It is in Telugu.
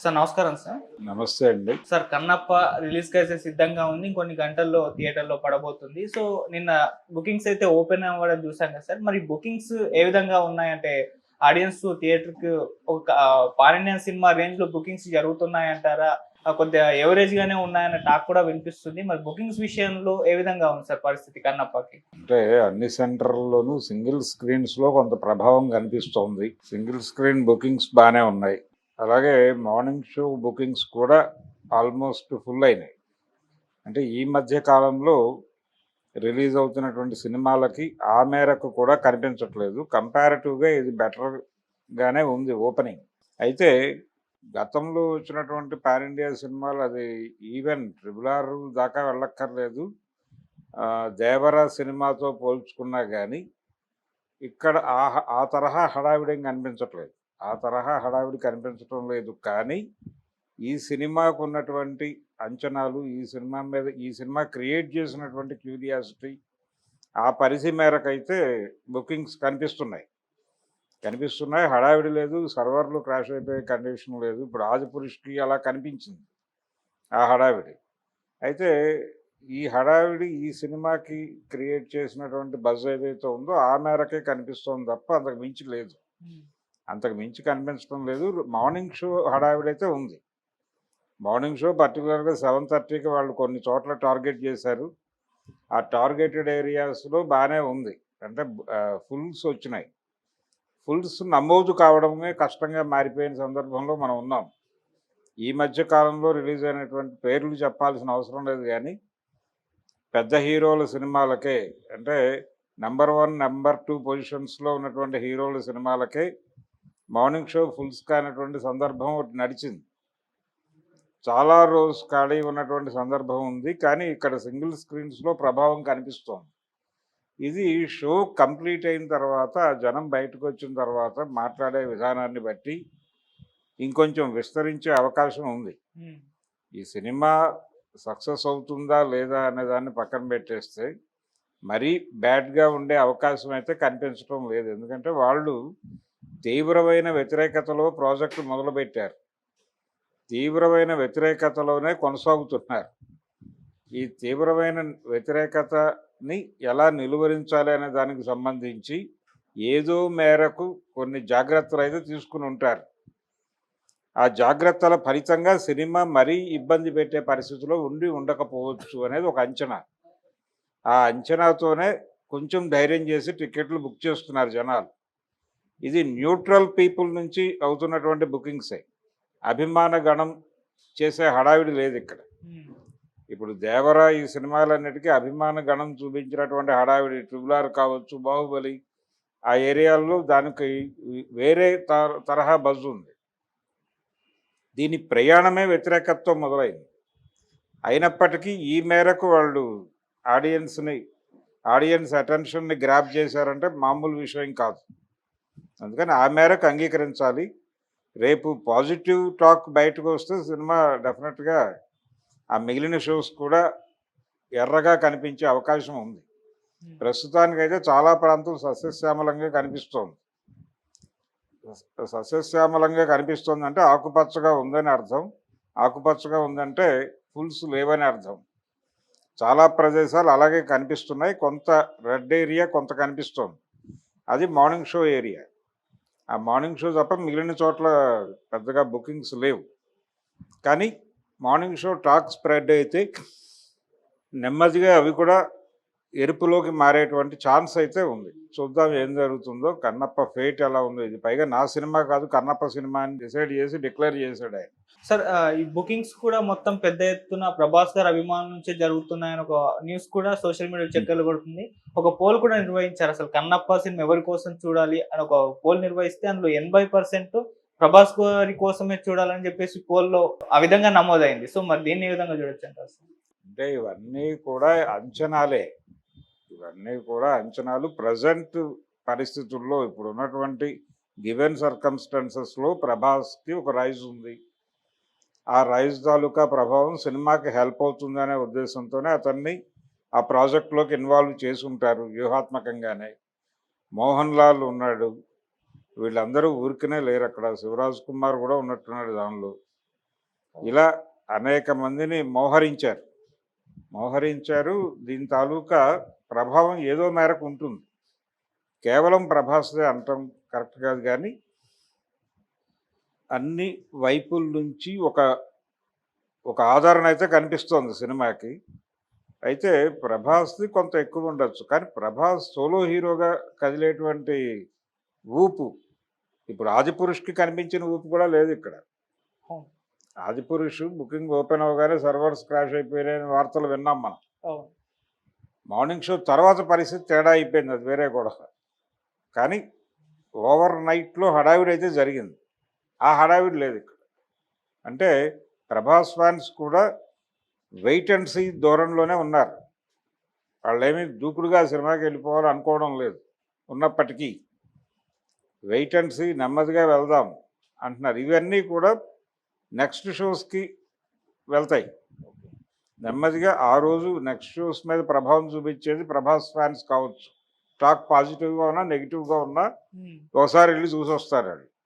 సార్ నమస్కారం సార్. నమస్తే అండి. సార్ కన్నప్ప రిలీజ్ అయితే సిద్ధంగా ఉంది. ఇంకొన్ని గంటల్లో థియేటర్లో పడబోతుంది. సో నిన్న బుకింగ్స్ అయితే ఓపెన్ అవ్వడం చూసాం కదా సార్. మరి బుకింగ్స్ ఏ విధంగా ఉన్నాయంటే ఆడియన్స్ థియేటర్కి ఒక పారినియన్ సినిమా రేంజ్లో బుకింగ్స్ జరుగుతున్నాయంటారా కొద్దిగా ఎవరేజ్ గానే ఉన్నాయన్న టాక్ కూడా వినిపిస్తుంది. మరి బుకింగ్స్ విషయంలో ఏ విధంగా ఉంది సార్ పరిస్థితి కన్నప్పకి? అంటే అన్ని సెంటర్లలోనూ సింగిల్ స్క్రీన్స్లో కొంత ప్రభావం కనిపిస్తోంది. సింగిల్ స్క్రీన్ బుకింగ్స్ బాగానే ఉన్నాయి. అలాగే మార్నింగ్ షో బుకింగ్స్ కూడా ఆల్మోస్ట్ ఫుల్ అయినాయి. అంటే ఈ మధ్య కాలంలో రిలీజ్ అవుతున్నటువంటి సినిమాలకి ఆ మేరకు కూడా కనిపించట్లేదు. కంపారిటివ్గా ఇది బెటర్గానే ఉంది ఓపెనింగ్ అయితే గతంలో వచ్చినటువంటి పాన్ ఇండియా సినిమాలు అది ఈవెన్ ట్రిబుల్ ఆర్ దాకా వెళ్ళక్కర్లేదు. దేవరా సినిమాతో పోల్చుకున్నా కానీ ఇక్కడ ఆ ఆ తరహా హడావిడిగా కనిపించట్లేదు. ఆ తరహా హడావిడి కనిపించటం లేదు. కానీ ఈ సినిమాకు ఉన్నటువంటి అంచనాలు ఈ సినిమా మీద ఈ సినిమా క్రియేట్ చేసినటువంటి క్యూరియాసిటీ ఆ పరిధి మేరకైతే బుకింగ్స్ కనిపిస్తున్నాయి. కనిపిస్తున్నాయి. హడావిడి లేదు. సర్వర్లు క్రాష్ అయిపోయే కండిషన్ లేదు. ఇప్పుడు ఆదిపురుష్కి అలా కనిపించింది ఆ హడావిడి. అయితే ఈ హడావిడి ఈ సినిమాకి క్రియేట్ చేసినటువంటి బజ్ ఏదైతే ఉందో ఆ మేరకే కనిపిస్తోంది తప్ప అంతకు మించి లేదు. అంతకు మించి కనిపించడం లేదు. మార్నింగ్ షో హడావిడైతే ఉంది. మార్నింగ్ షో పర్టికులర్గా సెవెన్ థర్టీకి వాళ్ళు కొన్ని చోట్ల టార్గెట్ చేశారు. ఆ టార్గెటెడ్ ఏరియాస్లో బాగానే ఉంది. అంటే ఫుల్స్ వచ్చినాయి. ఫుల్స్ నమోదు కావడమే కష్టంగా మారిపోయిన సందర్భంలో మనం ఉన్నాం. ఈ మధ్య కాలంలో రిలీజ్ అయినటువంటి పేర్లు చెప్పాల్సిన అవసరం లేదు కానీ పెద్ద హీరోల సినిమాలకే అంటే నెంబర్ వన్ నెంబర్ టూ పొజిషన్స్లో ఉన్నటువంటి హీరోల సినిమాలకే మార్నింగ్ షో ఫుల్స్ కానటువంటి సందర్భం ఒకటి నడిచింది. చాలా రోజు ఖాళీ ఉన్నటువంటి సందర్భం ఉంది కానీ ఇక్కడ సింగిల్ స్క్రీన్స్లో ప్రభావం కనిపిస్తోంది. ఇది షో కంప్లీట్ అయిన తర్వాత జనం బయటకు వచ్చిన తర్వాత మాట్లాడే విధానాన్ని బట్టి ఇంకొంచెం విస్తరించే అవకాశం ఉంది. ఈ సినిమా సక్సెస్ అవుతుందా లేదా అనే దాన్ని పక్కన పెట్టేస్తే మరీ బ్యాడ్గా ఉండే అవకాశం అయితే కనిపించడం లేదు. ఎందుకంటే వాళ్ళు తీవ్రమైన వ్యతిరేకతలో ప్రాజెక్టు మొదలుపెట్టారు. తీవ్రమైన వ్యతిరేకతలోనే కొనసాగుతున్నారు. ఈ తీవ్రమైన వ్యతిరేకతని ఎలా నిలువరించాలి అనే దానికి సంబంధించి ఏదో మేరకు కొన్ని జాగ్రత్తలు అయితే తీసుకుని ఉంటారు. ఆ జాగ్రత్తల ఫలితంగా సినిమా మరీ ఇబ్బంది పెట్టే పరిస్థితిలో ఉండి ఉండకపోవచ్చు అనేది ఒక అంచనా. ఆ అంచనాతోనే కొంచెం ధైర్యం చేసి టికెట్లు బుక్ చేస్తున్నారు జనాలు. ఇది న్యూట్రల్ పీపుల్ నుంచి అవుతున్నటువంటి బుకింగ్సే అభిమాన గణం చేసే హడావిడి లేదు ఇక్కడ. ఇప్పుడు దేవర ఈ సినిమాలన్నిటికీ అభిమాన గణం చూపించినటువంటి హడావిడి ట్రిబులార్ కావచ్చు బాహుబలి ఆ ఏరియాల్లో దానికి వేరే తర- తరహా బజ్ ఉంది. దీని ప్రయాణమే వ్యతిరేకతతో మొదలైంది. అయినప్పటికీ ఈ మేరకు వాళ్ళు ఆడియన్స్ని ఆడియన్స్ అటెన్షన్ని గ్రాప్ చేశారంటే మామూలు విషయం కాదు. అందుకని ఆ మేరకు అంగీకరించాలి. రేపు పాజిటివ్ టాక్ బయటకు వస్తే సినిమా డెఫినెట్గా ఆ మిగిలిన షోస్ కూడా ఎర్రగా కనిపించే అవకాశం ఉంది. ప్రస్తుతానికైతే చాలా ప్రాంతం సస్యశ్యామలంగా కనిపిస్తోంది. సస్యశ్యామలంగా కనిపిస్తోంది అంటే ఆకుపచ్చగా ఉందని అర్థం. ఆకుపచ్చగా ఉందంటే ఫుల్స్ లేవని అర్థం. చాలా ప్రదేశాలు అలాగే కనిపిస్తున్నాయి. కొంత రెడ్ ఏరియా కొంత కనిపిస్తోంది. అది మార్నింగ్ షో ఏరియా. ఆ మార్నింగ్ షో తప్ప మిగిలిన చోట్ల పెద్దగా బుకింగ్స్ లేవు. కానీ మార్నింగ్ షో టాక్ స్ప్రెడ్ అయితే నెమ్మదిగా అవి కూడా ఎరుపులోకి మారేటువంటి ఛాన్స్ అయితే ఉంది. చూద్దాం ఏం జరుగుతుందో. కన్నప్ప ఫేట్ ఎలా ఉందో ఇది. పైగా నా సినిమా కాదు కన్నప్ప సినిమా అని డిసైడ్ చేసి డిక్లేర్ చేశాడు ఆయన. సార్ ఈ బుకింగ్స్ కూడా మొత్తం పెద్ద ఎత్తున ప్రభాస్ గారు అభిమానుల నుంచే జరుగుతున్నాయని ఒక న్యూస్ కూడా సోషల్ మీడియా చక్కర్లు కొడుతుంది. ఒక పోల్ కూడా నిర్వహించారు అసలు. కన్నప్ప సినిమా ఎవరి కోసం చూడాలి అని ఒక పోల్ నిర్వహిస్తే అందులో ఎనభై పర్సెంట్ ప్రభాస్ గారి కోసమే చూడాలని చెప్పేసి పోల్లో ఆ విధంగా నమోదైంది. సో మరి దీన్ని ఏ విధంగా చూడొచ్చు అంటారు సార్? అంటే ఇవన్నీ కూడా అంచనాలే. ఇవన్నీ కూడా అంచనాలు. ప్రజెంట్ పరిస్థితుల్లో ఇప్పుడు ఉన్నటువంటి గివెన్ సర్కమ్స్టాన్సెస్లో ప్రభాస్కి ఒక రైజ్ ఉంది. ఆ రైజ్ తాలూకా ప్రభావం సినిమాకి హెల్ప్ అవుతుందనే ఉద్దేశంతోనే అతన్ని ఆ ప్రాజెక్ట్లోకి ఇన్వాల్వ్ చేసి ఉంటారు వ్యూహాత్మకంగానే. మోహన్ లాల్ ఉన్నాడు. వీళ్ళందరూ ఊరికనే లేరు అక్కడ. శివరాజ్ కుమార్ కూడా ఉన్నట్టున్నాడు దానిలో. ఇలా అనేక మందిని మోహరించారు. మోహరించారు. దీని తాలూకా ప్రభావం ఏదో మేరకు ఉంటుంది. కేవలం ప్రభాస్దే అంటాం. కరెక్ట్ కాదు కానీ అన్ని వైపుల నుంచి ఒక ఒక ఆదరణ అయితే కనిపిస్తోంది సినిమాకి. అయితే ప్రభాస్ది కొంత ఎక్కువ ఉండొచ్చు. కానీ ప్రభాస్ సోలో హీరోగా కదిలేటువంటి ఊపు ఇప్పుడు ఆదిపురుష్కి కనిపించిన ఊపు కూడా లేదు ఇక్కడ. ఆదిపురుష్ బుకింగ్ ఓపెన్ అవగానే సర్వర్స్ క్రాష్ అయిపోయినాయని వార్తలు విన్నాం మనం. మార్నింగ్ షో తర్వాత పరిస్థితి తేడా అయిపోయింది అది వేరే కూడా కానీ ఓవర్ నైట్లో హడావిడి అయితే జరిగింది. ఆ హడావిడి లేదు ఇక్కడ. అంటే ప్రభాస్ ఫ్యాన్స్ కూడా వెయిట్ అండ్ సీ దూరంలోనే ఉన్నారు. వాళ్ళేమీ దూకుడుగా సినిమాకి వెళ్ళిపోవాలి అనుకోవడం లేదు. ఉన్నప్పటికీ వెయిట్ అండ్ సీ నెమ్మదిగా వెళ్దాం అంటున్నారు. ఇవన్నీ కూడా నెక్స్ట్ షోస్కి వెళ్తాయి. నెమ్మదిగా ఆ రోజు నెక్స్ట్ షోస్ మీద ప్రభావం చూపించేది ప్రభాస్ ఫ్యాన్స్ కావచ్చు. టాక్ పాజిటివ్గా ఉన్నా నెగిటివ్గా ఉన్నా. ఒకసారి వెళ్ళి చూసి వస్తారు వాళ్ళు.